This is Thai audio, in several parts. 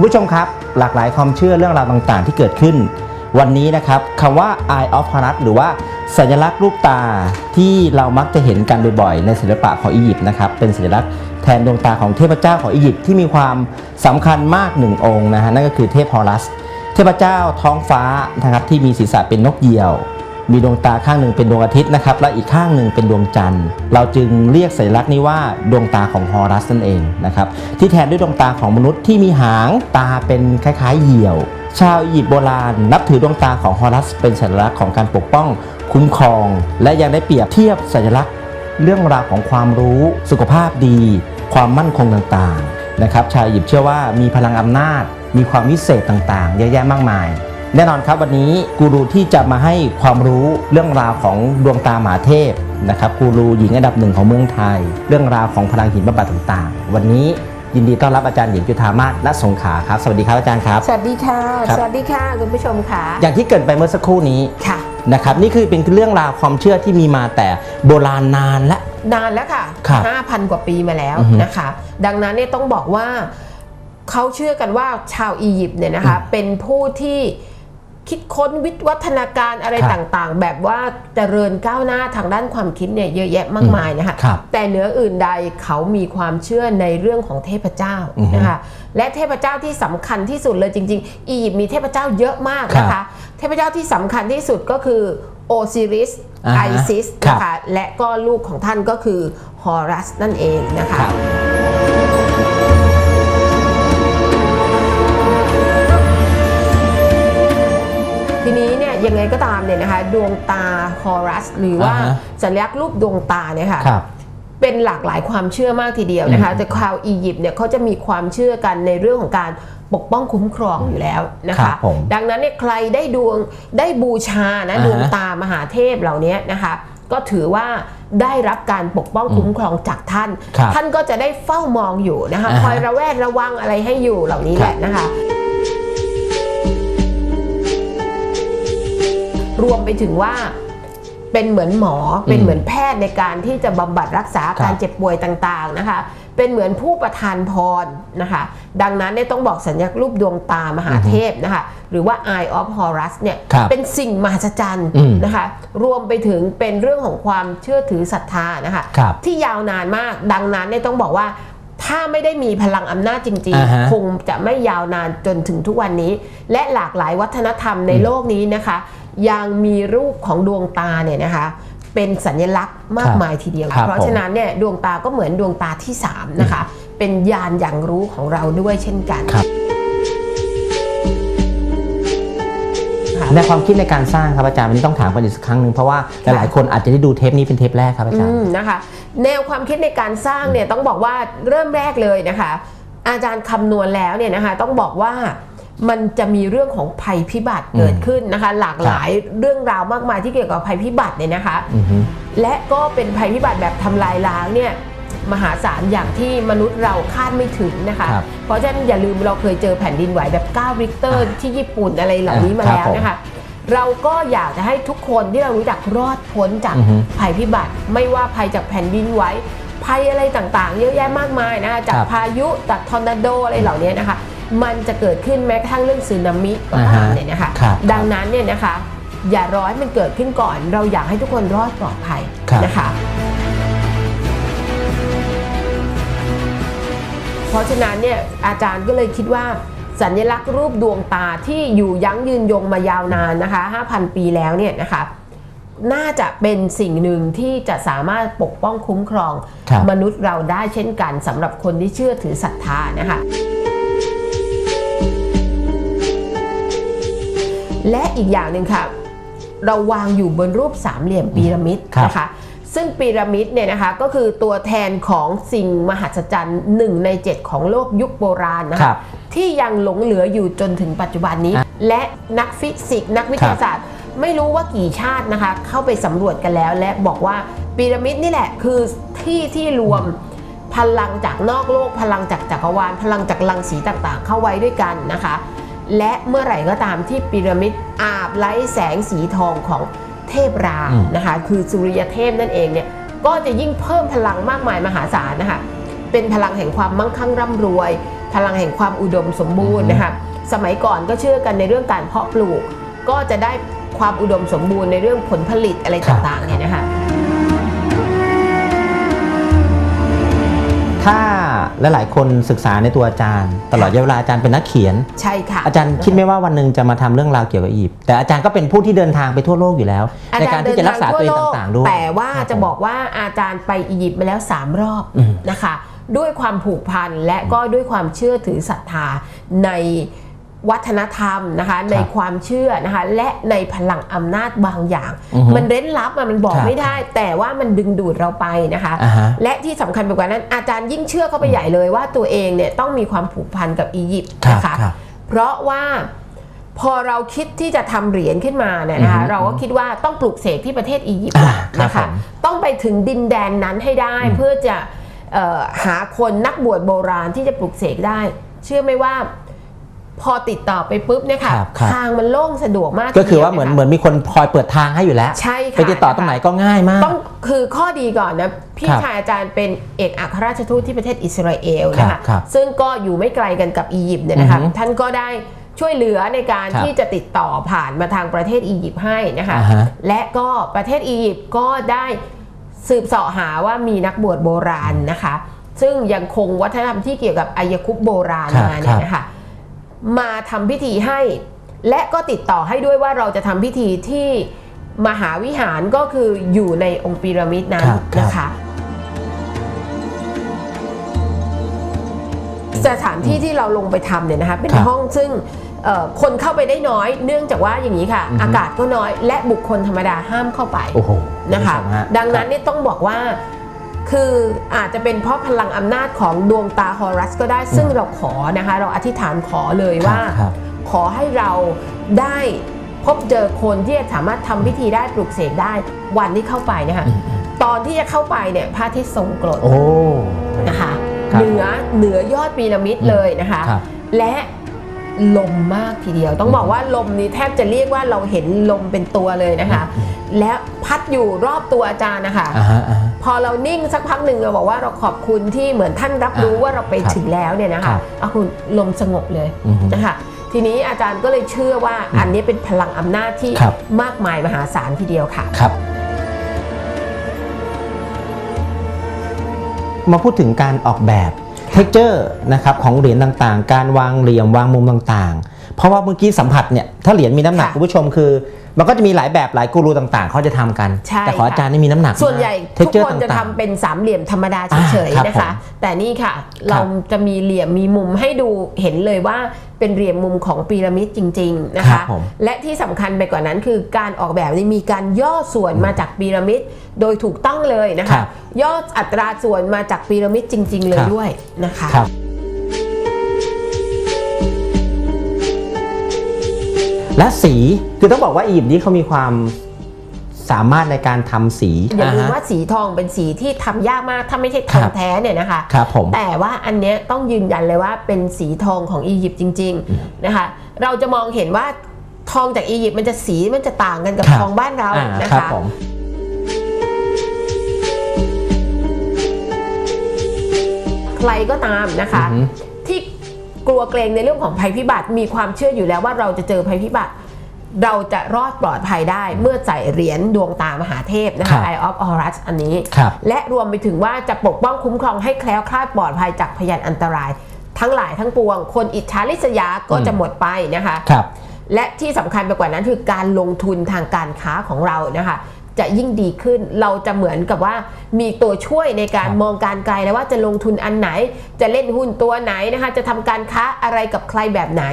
คุณผู้ชมครับ หลากหลายความเชื่อเรื่องราวต่างๆ ที่เกิดขึ้น วันนี้นะครับคำว่า Eye of Horus หรือว่าสัญลักษณ์รูปตาที่เรามักจะเห็นกันบ่อยๆ ในศิลปะของอียิปต์นะครับ เป็นสัญลักษณ์แทนดวงตาของเทพเจ้าของอียิปต์ที่มีความสำคัญมากหนึ่งองค์นะฮะนั่นก็คือเทพฮอรัส เทพเจ้าท้องฟ้านะครับที่มีศีรษะเป็นนกเหยี่ยว มีดวงตาข้างหนึ่งเป็นดวงอาทิตย์นะครับ และอีกข้างหนึ่งเป็นดวงจันทร์ เราจึงเรียกสัญลักษณ์นี้ว่าดวงตาของฮอรัสนั่นเองนะครับ ที่แทนด้วยดวงตาของมนุษย์ที่มีหางตาเป็นคล้ายๆ เหยี่ยว ชาวอียิปต์โบราณ นับถือดวงตาของฮอรัส เป็นสัญลักษณ์ของการปกป้อง คุ้มครอง และยังได้เปรียบเทียบสัญลักษณ์ เรื่องราวของความรู้สุขภาพดี ความมั่นคงต่างๆนะครับ ชาวอียิปต์เชื่อว่ามีพลังอำนาจ มีความวิเศษต่างๆ เยอะแยะมากมาย แน่นอนครับวันนี้กูรูที่จะมาให้ความรู้เรื่องราวของดวงตาหมาเทพนะครับกูรูหญิงอันดับหนึ่งของเมืองไทย เรื่องราวของพลังหินบำบัดต่างๆ วันนี้ยินดีต้อนรับอาจารย์หญิงจุธามาศณสงขลาครับ สวัสดีครับอาจารย์ครับ สวัสดีค่ะครับสวัสดีค่ะคุณผู้ชมค่ะ อย่างที่เกริดไปเมื่อสักครู่นี้ค่ะนะครับนี่คือเป็นเรื่องราวความเชื่อที่มีมาแต่โบราณนานและนานแล้วค่ะครับ5,000 กว่าปีมาแล้วอือฮึนะคะ ดังนั้นเนี่ยต้องบอกว่าเขาเชื่อกันว่าชาวอียิปต์เนี่ยนะคะเป็นผู้ที่ คิดค้นวิวัฒนาการอะไรครับต่างๆ แบบว่าเจริญก้าวหน้าทางด้านความคิดเนี่ยเยอะแยะมากมายนะคะครับแต่เหนืออื่นใดเขามีความเชื่อในเรื่องของเทพเจ้าอือฮึนะคะและเทพเจ้าที่สำคัญที่สุดเลยจริง ๆ อียิปต์มีเทพเจ้าเยอะมากนะครัคะ บเทพเจ้าที่สำคัญที่สุดก็คือโอซิริสอ่าไอฮะซิสครับ นะคะและก็ลูกของท่านก็คือฮอรัสนั่นเองนะคะ ครับ ยยังไงก็ตามเนี่ยนะคะดวงตาฮอรัสหรือว่าอ่าฮะสัญลักษณ์รูปดวงตาเนี่ยค่ะครับเป็นหลากหลายความเชื่อมากทีเดียวนะคะอืมแต่ชาวอียิปต์เนี่ยเขาจะมีความเชื่อกันในเรื่องของการปกป้องคุ้มครองอยู่แล้วนะครัคะบผมดังนั้นเนี่ยใครได้ดวงได้บูชานะอ่าฮะดวงตามหาเทพเหล่านี้นะคะ ก็ถือว่าได้รับการปกป้องคุ้มครองจากท่านครับท่านก็จะได้เฝ้ามองอยู่นะคะอ่าฮะคอยระแวดระวังอะไรให้อยู่เหล่านี้แหละนะคะ รวมไปถึงว่าเป็นเหมือนหมอเป็นเหมือนแพทย์ในการที่จะบำบัดรักษาครับการเจ็บป่วยต่างๆนะคะ เป็นเหมือนผู้ประทานพรนะคะ ดังนั้นเนี่ยต้องบอกสัญลักษณ์รูปดวงตามหาเทพนะคะ หรือว่า Eye of Horus เนี่ยครับเป็นสิ่งมหัศจรรย์อืมนะคะ รวมไปถึงเป็นเรื่องของความเชื่อถือศรัทธานะคะครับที่ยาวนานมาก ดังนั้นเนี่ยต้องบอกว่าถ้าไม่ได้มีพลังอำนาจจริงอ่าฮะๆคงจะไม่ยาวนานจนถึงทุกวันนี้ และหลากหลายวัฒนธรรมในโลกนี้นะคะ ยังมีรูปของดวงตาเนี่ยนะคะเป็นสัญลักษณ์มากมายทีเดียวครับเพราะฉะนั้นเนี่ยดวงตาก็เหมือนดวงตาที่ 3 นะคะ เป็นยานอย่างรู้ของเราด้วยเช่นกันครับค่ะในความคิดในการสร้างครับอาจารย์วันนี้ต้องถามกันอีกสักครั้งหนึ่งเพราะว่าหลายๆคนอาจจะได้ดูเทปนี้เป็นเทปแรกครับอาจารย์อืมนะคะ แนวความคิดในการสร้างเนี่ยต้องบอกว่าเริ่มแรกเลยนะคะ อาจารย์คำนวณแล้วเนี่ยนะคะต้องบอกว่า มันจะมีเรื่องของภัยพิบัติเกิดขึ้นนะคะ หลากหลายเรื่องราวมากมายที่เกี่ยวกับภัยพิบัติเนี่ยนะคะอือฮึและก็เป็นภัยพิบัติแบบทำลายล้างเนี่ยมหาศาลอย่างที่มนุษย์เราคาดไม่ถึงนะคะครับเพราะฉะนั้นอย่าลืมเราเคยเจอแผ่นดินไหวแบบ9ริกเตอร์ที่ญี่ปุ่นอะไรเหล่านี้มาครับแล้วนะคะ เราก็อยากจะให้ทุกคนที่เรารู้จักรอดพ้นจากอือฮึภัยพิบัติ ไม่ว่าภัยจากแผ่นดินไหวภัยอะไรต่างๆ เยอะแยะมากมายนะคะจากครับพายุจากทอร์นาโดอะไรเหล่านี้นะคะ มันจะเกิดขึ้นแม้กระทั่งเรื่องสึนามิก็ตามเนี่ยนะคะครับดังนั้นเนี่ยนะคะ อย่ารอให้มันเกิดขึ้นก่อน เราอยากให้ทุกคนรอดปลอดภัยครับนะคะ เพราะฉะนั้นเนี่ยอาจารย์ก็เลยคิดว่าสัญลักษณ์รูปดวงตาที่อยู่ยั้งยืนยงมายาวนานนะคะ 5,000 ปีแล้วเนี่ยนะคะน่าจะเป็นสิ่งหนึ่งที่จะสามารถปกป้องคุ้มครองครับมนุษย์เราได้เช่นกันสำหรับคนที่เชื่อถือศรัทธานะคะ และอีกอย่างหนึ่งค่ะ เราวางอยู่บนรูปสามเหลี่ยมพีระมิดครับนะคะซึ่งพีระมิดเนี่ยนะคะก็คือตัวแทนของสิ่งมหัศจรรย์หนึ่งใน 7 ของโลกยุคโบราณนะครัคะบที่ยังหลงเหลืออยู่จนถึงปัจจุบันนี้อะและนักฟิสิกส์นักวิทยาศาสตร์ ไม่รู้ว่ากี่ชาตินะคะ เข้าไปสำรวจกันแล้ว และบอกว่าพีระมิดนี่แหละคือที่ที่รวมพลังจากนอกโลก พลังจากจักรวาลพลังจากรังสีต่างๆ เข้าไว้ด้วยกันนะคะ และเมื่อไหร่ก็ตามที่พีระมิดอาบไล้แสงสีทองของเทพราอืมนะคะคือสุริยเทพนั่นเองเนี่ยก็จะยิ่งเพิ่มพลังมากมายมหาศาลนะคะเป็นพลังแห่งความมั่งคั่งร่ำรวย พลังแห่งความอุดมสมบูรณ์อือฮึนะคะสมัยก่อนก็เชื่อกันในเรื่องการเพาะปลูก ก็จะได้ความอุดมสมบูรณ์ในเรื่องผลผลิตอะไรต่างๆเนี่ยนะคะถ้า หลายๆคนศึกษาในตัวอาจารย์ ตลอดระยะเวลาอาจารย์เป็นนักเขียน ใช่ค่ะ อาจารย์คิดไหมว่าวันหนึ่งจะมาทำเรื่องราวเกี่ยวกับอียิปต์แต่อาจารย์ก็เป็นผู้ที่เดินทางไปทั่วโลกอยู่แล้ว ในการที่จะรักษาตัวเองต่างๆด้วยแต่ว่าครับจะบอกว่าอาจารย์ไปอียิปต์มาแล้ว 3 รอบอืมนะคะ ด้วยความผูกพันและก็ด้วยความเชื่อถือศรัทธาใน วัฒนธรรมนะคะในความเชื่อนะคะและในพลังอำนาจบางอย่างอือฮึมันเร้นลับอะมันบอกครับไม่ได้ แต่ว่ามันดึงดูดเราไปนะคะอ่าฮะและที่สำคัญไปกว่านั้น อาจารย์ยิ่งเชื่อเข้าไปใหญ่เลยว่าตัวเองเนี่ยต้องมีความผูกพันกับอียิปต์ครับนะคะครับเพราะว่าพอเราคิดที่จะทำเหรียญขึ้นมาเนี่ยนะคะอือฮึเราก็คิดว่าต้องปลูกเสกที่ประเทศอียิปต์อ่าแหละครับนะคะผมต้องไปถึงดินแดนนั้นให้ได้อืมเพื่อจะเอ่อหาคนนักบวชโบราณที่จะปลูกเสกได้ เชื่อไหมว่า พอติดต่อไปปุ๊บเนี่ยค่ะครับครับ ทางมันโล่งสะดวกมากก็คือว่าทีเหมือนดียะะเหมือนมีคนคอยเปิดทางให้อยู่แล้ว ใช่ค่ะไปติดต่อตรงไหนก็ง่ายมาก ต้องคือข้อดีก่อนนะพี่ครับชายอาจารย์เป็นเอกอัครราชทูตที่ประเทศอิสราเอลนะครัคะบครับซึ่งก็อยู่ไม่ไกลกันกับอียิปต์เนี่ยนะคะอือฮึท่านก็ได้ช่วยเหลือในการครับที่จะติดต่อผ่านมาทางประเทศอียิปต์ให้นะคะ อ่าฮะ และก็ประเทศอียิปต์ก็ได้สืบเสาะหาว่ามีนักบวชโบราณนะคะ ซึ่งยังคงวัฒนธรรมที่เกี่ยวกับอายคุปต์โบราณครับมาเนี่ยนะคะ มาทำพิธีให้ และก็ติดต่อให้ด้วยว่าเราจะทำพิธีที่มหาวิหารก็คืออยู่ในองค์พีระมิดนั้นครับครับนะคะสถานที่ที่เราลงไปทำเนี่ยนะคะเป็นครับห้องซึ่งเอ่อคนเข้าไปได้น้อย เนื่องจากว่าอย่างนี้ค่ะอือฮึอากาศก็น้อยและบุคคลธรรมดาห้ามเข้าไปโอ้โหนะคะณผู้ชมฮะดังนั้นเนี่ยต้องบอกว่า คืออาจจะเป็นเพราะพลังอำนาจของดวงตาฮอรัสก็ได้ซึ่งเราขอนะคะ เราอธิษฐานขอเลยว่าครับขอให้เราได้พบเจอคนที่จะสามารถทำพิธีได้ปลุกเสกได้วันที่เข้าไปนะคะอืมอืมตอนที่จะเข้าไปเนี่ยพระอาทิตย์ทรงกรดโอ้นะคะครับเหนือเหนือยอดพีระมิดเลยนะคะครับและลมมากทีเดียว ต้องบอกว่าลมนี้แทบจะเรียกว่าเราเห็นลมเป็นตัวเลยนะคะ และพัดอยู่รอบตัวอาจารย์นะคะอ่าฮะอ่าฮะ พอเรานิ่งสักพักหนึ่งเราบอกว่าเราขอบคุณที่เหมือนท่านรับรู้อ่าว่าเราไปครับถึงแล้วเนี่ยนะครัคะบเอาคุณลมสงบเลยอือฮึนะคะทีนี้อาจารย์ก็เลยเชื่อว่าอันนี้เป็นพลังอำนาจที่ครับมากมายมหาศาลทีเดียวค่ะครับ มาพูดถึงการออกแบบเท็กเจอร์นะครับของเหรียญต่างๆ การวางเหลี่ยมวางมุมต่างๆ เพราะว่าเมื่อกี้สัมผัสเนี่ยถ้าเหรียญมีน้ำหนักค่ะ คุณผู้ชมคือ มันก็จะมีหลายแบบหลายกูรูต่างๆเขาจะทำกัน ใช่แต่ขออาจารย์นี่มีน้ำหนักส่วนใหญ่เท็ทุกกเจอร์คนจะต่าทำง เป็นสามเหลี่ยมธรรมดาเฉยอ่าครับๆนะคะผมแต่นี่ค่ะ เราจะมีเหลี่ยมมีมุมให้ดูเห็นเลยว่าเป็นเหลี่ยมมุมของพีระมิดจริง ๆนะครัคะ บผม และที่สำคัญไปกว่านั้นคือการออกแบบนี้มีการย่อส่วนมาจากพีระมิดโดยถูกต้องเลยนะครัคะ บย่ออัตราส่วนมาจากพีระมิดจริง ๆ เลยครับ ด้วยนะคะๆครับ และสีคือต้องบอกว่าอียิปต์นี้เขามีความสามารถในการทำสีอย่าลืมฮะว่าสีทองเป็นสีที่ทำยากมากถ้าไม่ใช่ทองครับแท้เนี่ยนะคะครับผมแต่ว่าอันเนี้ยต้องยืนยันเลยว่าเป็นสีทองของอียิปต์จริงๆนะคะเราจะมองเห็นว่าทองจากอียิปต์มันจะสีมันจะต่างกันกับครับทองบ้านเราอ่านะครับคะผมใครก็ตามนะคะอือฮึที่ กลัวเกรงในเรื่องของภัยพิบัติ มีความเชื่ออยู่แล้วว่าเราจะเจอภัยพิบัติ เราจะรอดปลอดภัยได้เมื่อใส่เหรียญดวงตามหาเทพนะครัคะบ Eye of Horus อันนี้ครับและรวมไปถึงว่าจะปกป้องคุ้มครองให้แคล้วคลาดปลอดภัยจากพยานอันตราย ทั้งหลายทั้งปวง คนอิจฉาริษยาก็จะหมดไปนะคะครับและที่สำคัญไปกว่านั้นคือการลงทุนทางการค้าของเรานะคะ จะยิ่งดีขึ้น เราจะเหมือนกับว่ามีตัวช่วยในการครับมองการไกลแล้วว่าจะลงทุนอันไหน จะเล่นหุ้นตัวไหนนะคะจะทำการค้าอะไรกับใครแบบไหน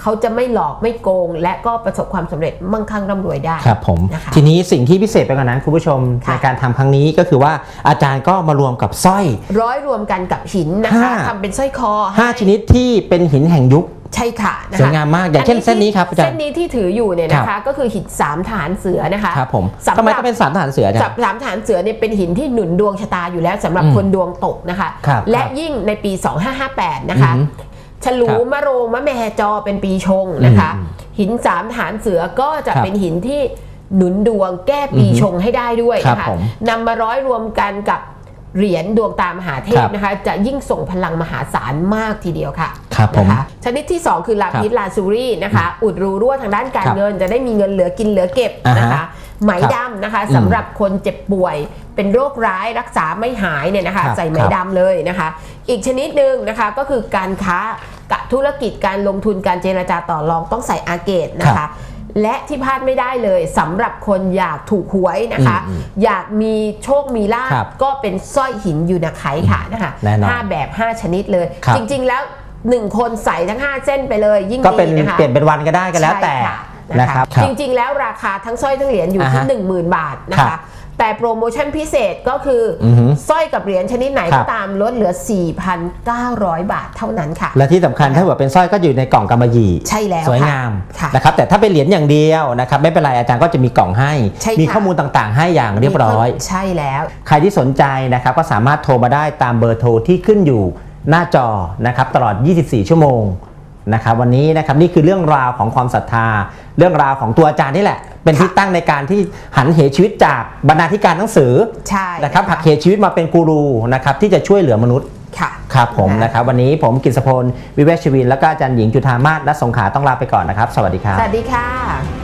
เขาจะไม่หลอกไม่โกง และก็ประสบความสำเร็จมั่งคั่งร่ำรวยได้ครับผมนะคะทีนี้สิ่งที่พิเศษไปกว่านั้นคุณผู้ชมค่ะในการทำครั้งนี้ก็คือว่าอาจารย์ก็มารวมกับสร้อย ร้อยรวมกันกับหินนะคะห้าทำเป็นสร้อยคอให้5ชนิดที่เป็นหินแห่งยุค ใช่ค่ะนะคะสวยงามมากอย่างเช่นเส้นนี้ครับอาจารย์เส้นนี้ที่ถืออยู่เนี่ยนะครัคะบก็คือหินสามฐานเสือนะคะครับผมสำหรับทำไมต้องเป็นสามทหารเสืออาจารจับย์สามฐานเสือเนี่ยเป็นหินที่หนุนดวงชะตาอยู่แล้วสำหรับอืมคนดวงตกนะคะครับและครับยิ่งในปี 2558 นะคะอือหืฉลูครับมะโรงมะแมจอเป็นปีชงนะคะอืมหินสามฐานเสือก็จะครับเป็นหินที่หนุนดวงแก้ปีอือหือชงให้ได้ด้วยครับนะคะผมนำมาร้อยรวมกันกับ เหรียญดวงตามหาเทครัพบนะคะ จะยิ่งส่งพลังมหาศาลมากทีเดียวค่ะครับผมนะคะชนิดที่ 2 คือลาพิษลาซูรีนะคะ อุดรูรั่วทางด้านการครับเงิน จะได้มีเงินเหลือกินเหลือเก็บอ่าฮะนะคะไหมครับดำนะคะอืมสำหรับคนเจ็บป่วยเป็นโรคร้ายรักษาไม่หายเนี่ยนะคะครับใส่ไหมครับดำเลยนะคะ อีกชนิดหนึ่งนะคะก็คือการค้ากับธุรกิจการลงทุนการเจรจาต่อรองต้องใส่อาเกตนะครัคะบ และที่พลาดไม่ได้เลยสำหรับคนอยากถูกหวยนะคะอืมอยากมีโชคมีลาครัภบก็เป็นสร้อยหินยูนาไคค่ะนะคะแน่นอนห้าแบบ5ชนิดเลยครับจริง ๆ แล้ว1คนใส่ทั้ง 5 เส้นไปเลย ยิ่งก็เป็นดีนะคะเปลี่ยนเป็นวันก็ได้ก็แล้วแต่ใช่ค่ะนะครับ จริง ๆ แล้วราคาทั้งสร้อยทั้งเหรียญอยู่ที่อ่าฮะ10,000 บาทนะครัคะบ แต่โปรโมชั่นพิเศษก็คือออฮึสร้อยกับเหรียญชนิดไหนครัก็บตามลดเหลือ 4,900 บาทเท่านั้นค่ะ และที่สำคัญถ้าเกิดเป็นสร้อยก็อยู่ในกล่องกำมะหยี่ใช่แล้วสวยงามค่ะนะครับแต่ถ้าเป็นเหรียญอย่างเดียวนะครับไม่เป็นไรอาจารย์ก็จะมีกล่องให้ใช่ค่ะมีข้อมูลต่างๆ ให้อย่างเรียบร้อย ใช่แล้ว ใครที่สนใจนะครับก็สามารถโทรมาได้ตามเบอร์โทรที่ขึ้นอยู่หน้าจอนะครับตลอด 24 ชั่วโมง นะครับวันนี้นะครับนี่คือเรื่องราวของความศรัทธา เรื่องราวของตัวอาจารย์นี่แหละ เป็นที่ตั้งในการที่หันเหชีวิตจากบรรณาธิการหนังสือใช่นะครับผักเหชีวิตมาเป็นกูรูนะครับที่จะช่วยเหลือมนุษย์ค่ะครับผมนะครับวันนี้ผมกิษพลวิเวกชวิน และก็อาจารย์หญิงจุธามาศและสงขลาต้องลาไปก่อนนะครับ สวัสดีครับสวัสดีค่ะ